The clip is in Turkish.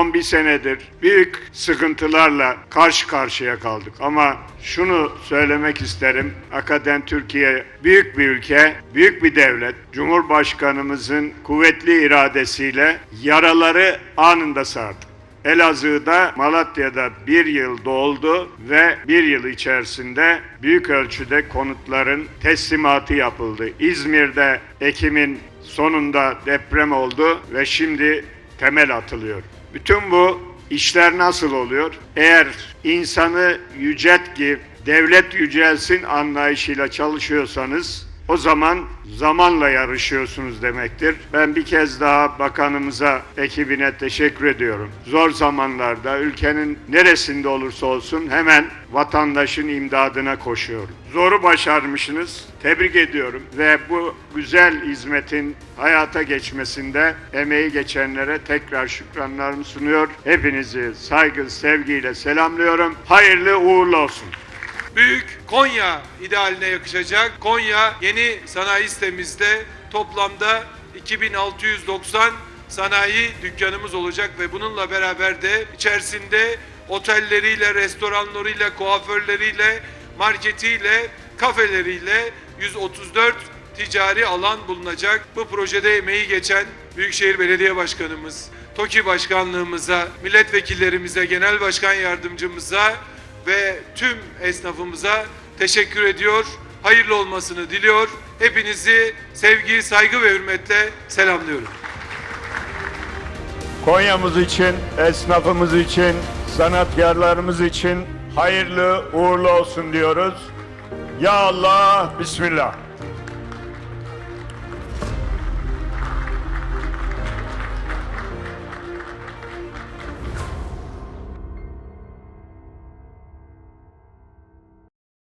son bir senedir büyük sıkıntılarla karşı karşıya kaldık. Ama şunu söylemek isterim. Hakikaten Türkiye büyük bir ülke, büyük bir devlet. Cumhurbaşkanımızın kuvvetli iradesiyle yaraları anında sardı. Elazığ'da, Malatya'da bir yıl doldu ve bir yıl içerisinde büyük ölçüde konutların teslimatı yapıldı. İzmir'de Ekim'in sonunda deprem oldu ve şimdi temel atılıyor. Bütün bu işler nasıl oluyor? Eğer insanı yücelt ki devlet yücelsin anlayışıyla çalışıyorsanız o zaman zamanla yarışıyorsunuz demektir. Ben bir kez daha bakanımıza, ekibine teşekkür ediyorum. Zor zamanlarda ülkenin neresinde olursa olsun hemen vatandaşın imdadına koşuyor. Zoru başarmışsınız. Tebrik ediyorum ve bu güzel hizmetin hayata geçmesinde emeği geçenlere tekrar şükranlarımı sunuyor. Hepinizi saygı, sevgiyle selamlıyorum. Hayırlı uğurlu olsun. Büyük Konya idealine yakışacak. Konya yeni sanayi sitemizde toplamda 2690 sanayi dükkanımız olacak ve bununla beraber de içerisinde otelleriyle, restoranlarıyla, kuaförleriyle, marketiyle, kafeleriyle 134 ticari alan bulunacak. Bu projede emeği geçen Büyükşehir Belediye Başkanımız, TOKİ Başkanlığımıza, milletvekillerimize, genel başkan yardımcımıza ve tüm esnafımıza teşekkür ediyor. Hayırlı olmasını diliyor. Hepinizi sevgi, saygı ve hürmetle selamlıyorum. Konya'mız için, esnafımız için, sanatkarlarımız için hayırlı uğurlu olsun diyoruz. Ya Allah, Bismillah.